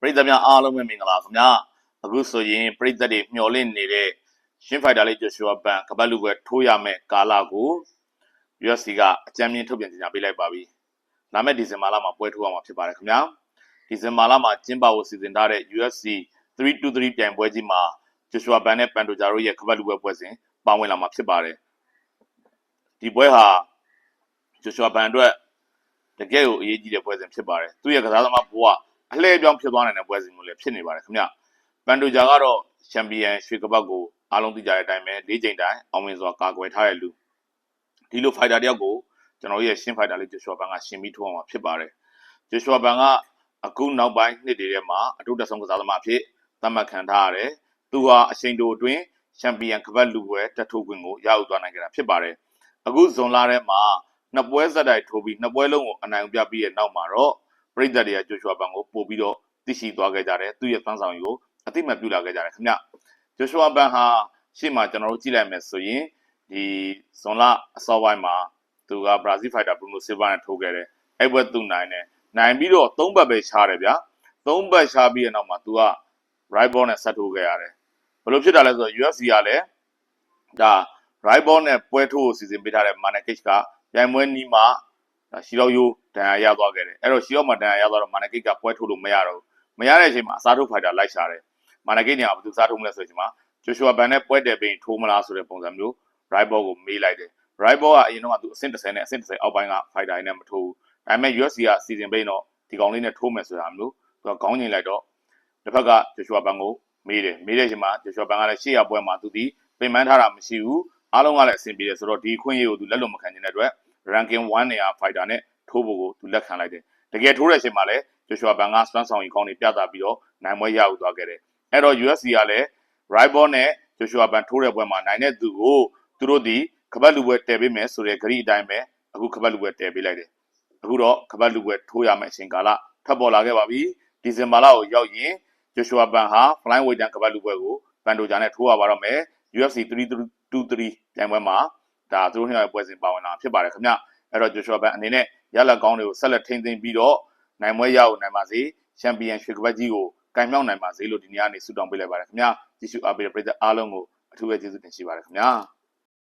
ပရိသတ်များအားလုံးပဲမင်္ဂလာခင်ဗျာအခုဆိုရင်ပရိသတ်တွေမျှော်လင့်နေတဲ့ရှင်းဖိုက်တာလေးဂျိုရှူဝါဘန်ကပတ်လူပဲထိုးရမယ်ကာလကို UFC ကအကြမ်းမြင့်ထုတ်ပြန်ကြေညာပေးလိုက်ပါပြီလာမယ့်ဒီဇင်ဘာလမှာပွဲထိုးရမှာဖြစ်ပါတယ်ခင်ဗျာဒီဇင်ဘာလမှာကျင်းပဖို့စီစဉ်ထားတဲ့ UFC 323ပြိုင်ပွဲကြီးမှာဂျိုရှူဝါဘန်နဲ့ပန်တိုဂျာတို့ရဲ့ကပတ်လူပဲပွဲစဉ်ပါဝင်လာမှာဖြစ်ပါတယ်ဒီပွဲဟာဂျိုရှူဝါဘန်အတွက်တကယ်ကိုအရေးကြီးတဲ့ပွဲစဉ်ဖြစ်ပါတယ်သူ့ရဲ့ကစားသမားဘဝ အလှည့်ပြောင်းဖြစ်သွားနိုင်တဲ့ပွဲစဉ်မျိုးလည်းဖြစ်နေပါတယ်ခင်ဗျပန်တိုဂျာကတော့ချန်ပီယံရွှေကပတ်ကိုအားလုံးသိကြတဲ့အတိုင်းပဲ၄ချိန်တိုင်အောင်မြင်စွာကာကွယ်ထားတဲ့လူဒီလိုဖိုက်တာတယောက်ကိုကျွန်တော်တို့ရဲ့ရှင်းဖိုက်တာလေးဂျိုရှူဝါဘန်ကရှင်းပြီးထိုးအောင်မှာဖြစ်ပါတယ်ဂျိုရှူဝါဘန်ကအခုနောက်ပိုင်းနှစ်တွေထဲမှာအထုတဆုံးကစားသမားအဖြစ်သတ်မှတ်ခံထားရတယ်သူဟာအချိန်တိုအတွင်းချန်ပီယံကပတ်လူပွဲတက်ထိုးခွင့်ကိုရယူသွားနိုင်ကြတာဖြစ်ပါတယ်အခုဇွန်လထဲမှာနှစ်ပွဲဆက်တိုက်ထိုးပြီးနှစ်ပွဲလုံးကိုအနိုင်ပြပြီးတဲ့နောက်မှာတော့ ပရိသတ်တွေကဂျိုရှူဝါဘန်ကိုပို့ပြီးတော့သိရှိသွားခဲ့ကြတယ်သူ့ရဲ့သန်းဆောင်ရီကိုအသိမှတ်ပြုလာခဲ့ကြတယ်ခင်ဗျဂျိုရှူဝါဘန်ဟာရှေ့မှာကျွန်တော်တို့ကြည့်လိုက်မယ်ဆိုရင်ဒီဇွန်လအစောပိုင်းမှာသူကဘရာဇီးဖိုက်တာဘရူနိုဆီဗာနဲ့ထိုးခဲ့တယ်အဲ့ဘက်သူနိုင်တယ်နိုင်ပြီးတော့၃ဘက်ပဲရှားတယ်ဗျာ၃ဘက်ရှားပြီးတဲ့နောက်မှာသူက right ball နဲ့ဆက်ထိုးခဲ့ရတယ်ဘယ်လိုဖြစ်တာလဲဆိုတော့ UFC ကလည်းဒါ right ball နဲ့ပွဲထိုးကိုစီစဉ်ပေးထားတဲ့ Manekich ကပြိုင်ပွဲနီးမှာဒါ ရှီတော့ယိုဒဏ်ရာရသွားခဲ့တယ်အဲ့တော့ရှီတော့မှာဒဏ်ရာရသွားတော့ Manekich ကပွဲထိုးလို့မရတော့ဘူးမရတဲ့အချိန်မှာအစားထိုးဖိုက်တာလိုက်ရှာတယ် Manekich ညကဘယ်သူစားထိုးမလဲဆိုချိန်မှာ Joshua Ban နဲ့ပွဲတယ်ပင်ထိုးမလားဆိုတဲ့ပုံစံမျိုး right ball ကိုမေးလိုက်တယ် right ball ကအရင်တော့ကသူအဆင့်30နဲ့အဆင့်30အောက်ပိုင်းက fighter တွေနဲ့မထိုးဘူးဒါပေမဲ့ UFC ကစီစဉ်ပေးတော့ဒီကောင်လေးနဲ့ထိုးမယ်ဆိုတာမျိုးသူကခေါင်းငင်လိုက်တော့တစ်ဖက်က Joshua Ban ကိုမေးတယ်မေးတဲ့အချိန်မှာ Joshua Ban ကလည်းရှေ့ရပွဲမှာသူဒီပင်ပန်းထားတာမရှိဘူးအားလုံးကလည်းအဆင်ပြေတယ်ဆိုတော့ဒီခွင့်ရေးကိုသူလက်လွတ်မခံနိုင်တဲ့အတွက် ranking 1နေရာ fighter နဲ့ထိုးဖို့ကိုသူလက်ခံလိုက်တယ်တကယ်ထိုးတဲ့အချိန်မှာလည်း Joshua Ban က strong ဆောင်ကြီးကောင်းနေပြသပြီးတော့နိုင်ပွဲရယူသွားခဲ့တယ်အဲ့တော့ UFC ကလည်း right ball နဲ့ Joshua Ban ထိုးတဲ့ပွဲမှာနိုင်တဲ့သူကိုသူတို့ဒီကပတ်လူပွဲတည်ပေးမယ်ဆိုတဲ့ဂရီအတိုင်းပဲအခုကပတ်လူပွဲတည်ပေးလိုက်တယ်အခုတော့ကပတ်လူပွဲထိုးရမယ့်အချိန်ကာလထပ်ပေါ်လာခဲ့ပါပြီဒီဇင်ဘာလကိုရောက်ရင် Joshua Ban ဟာ flying weight တန်ကပတ်လူပွဲကိုဘန်ဒိုဂျာနဲ့ထိုးရပါတော့မယ် UFC 323ပြိုင်ပွဲမှာ ဒါသူတို့နှစ်ယောက်ပွဲစဉ်ပါဝင်လာဖြစ်ပါတယ်ခင်ဗျအဲ့တော့ Joshua Ban အနေနဲ့ရလက်ကောင်းတွေကိုဆက်လက်ထိန်းသိမ်းပြီးတော့နိုင်ပွဲရအောင်နိုင်ပါစေချန်ပီယံရွှေကပတ်ကြီးကိုကင်မြောက်နိုင်ပါစေလို့ဒီနေ့ကနေဆုတောင်းပေးလိုက်ပါတယ်ခင်ဗျာကြည့်ရှုအားပေးတဲ့ပရိသတ်အားလုံးကိုအထူးပဲကျေးဇူးတင်ရှိပါတယ်ခင်ဗျာ